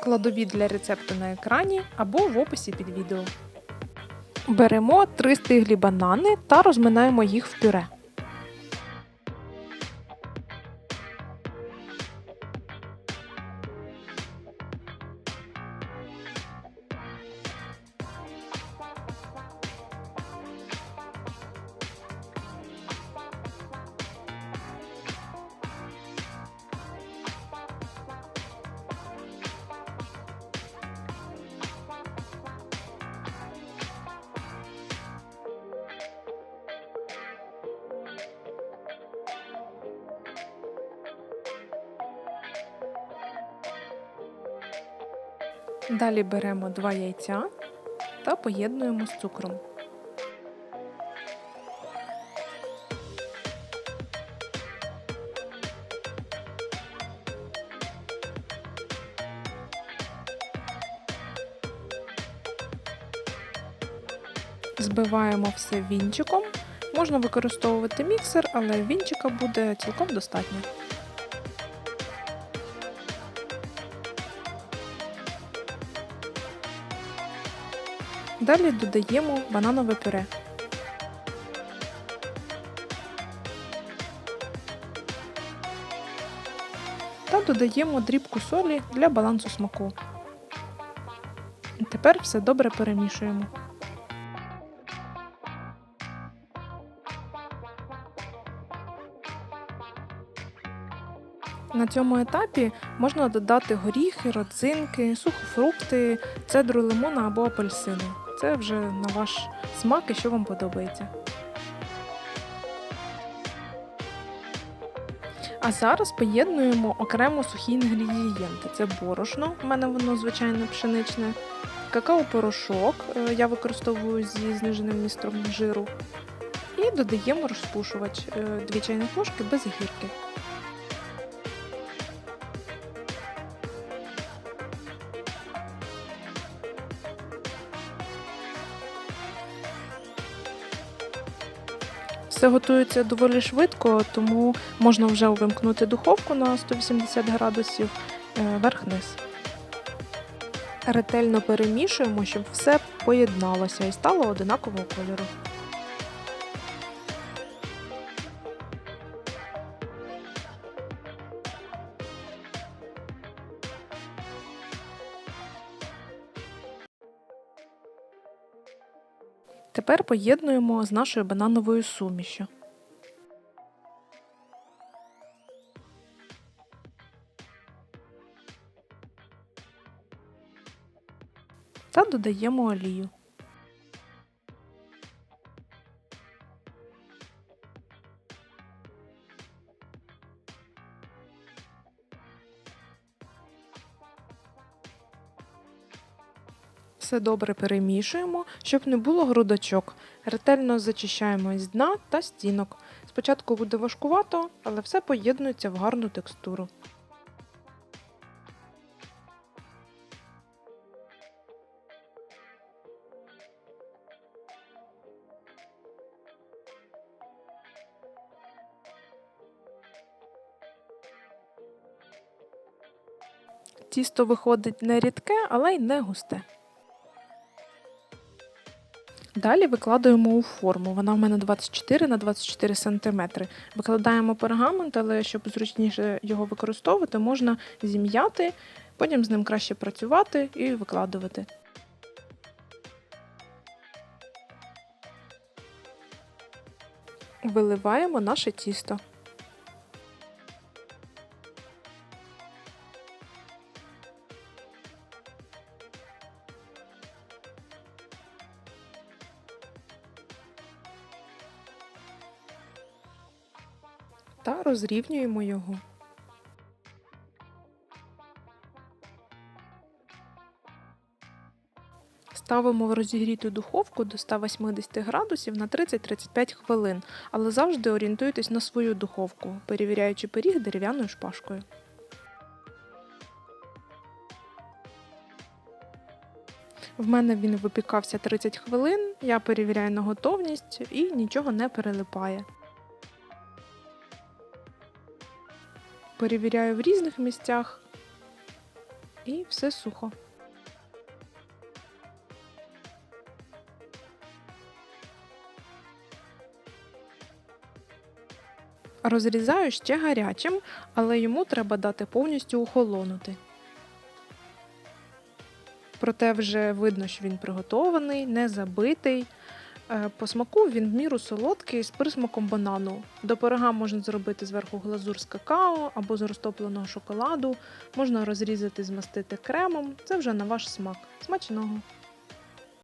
Складові для рецепту на екрані або в описі під відео. Беремо 3 стиглі банани та розминаємо їх в пюре. Далі беремо 2 яйця та поєднуємо з цукром. Збиваємо все вінчиком. Можна використовувати міксер, але вінчика буде цілком достатньо. Далі додаємо бананове пюре. Та додаємо дрібку солі для балансу смаку. Тепер все добре перемішуємо. На цьому етапі можна додати горіхи, родзинки, сухофрукти, цедру лимона або апельсину. Це вже на ваш смак і що вам подобається. А зараз поєднуємо окремо сухі інгредієнти. Це борошно, в мене воно звичайно пшеничне, какао-порошок, е, я використовую зі зниженим містом жиру. І додаємо розпушувач 2 чайних ложки без гірки. Все готується доволі швидко, тому можна вже увімкнути духовку на 180 градусів е, верх-низ. Ретельно перемішуємо, щоб все поєдналося і стало одинакового кольору. Тепер поєднуємо з нашою банановою сумішю. Та додаємо олію. Все добре перемішуємо, щоб не було грудочок. Ретельно зачищаємо з дна та стінок. Спочатку буде важкувато, але все поєднується в гарну текстуру. Тісто виходить не рідке, але й не густе. Далі викладаємо у форму. Вона в мене 24 на 24 см. Викладаємо пергамент, але щоб зручніше його використовувати, можна зім'яти, потім з ним краще працювати і викладувати. Виливаємо наше тісто. Та розрівнюємо його. Ставимо в розігріту духовку до 180 градусів на 30-35 хвилин, але завжди орієнтуйтесь на свою духовку, перевіряючи пиріг дерев'яною шпажкою. В мене він випікався 30 хвилин, я перевіряю на готовність і нічого не перелипає. Перевіряю в різних місцях і все сухо. Розрізаю ще гарячим, але йому треба дати повністю охолонути. Проте вже видно, що він приготований, не забитий. Е, По смаку він в міру солодкий з присмаком банану. До пирога можна зробити зверху глазур з какао або з розтопленого шоколаду, можна розрізати, змастити кремом. Це вже на ваш смак. Смачного!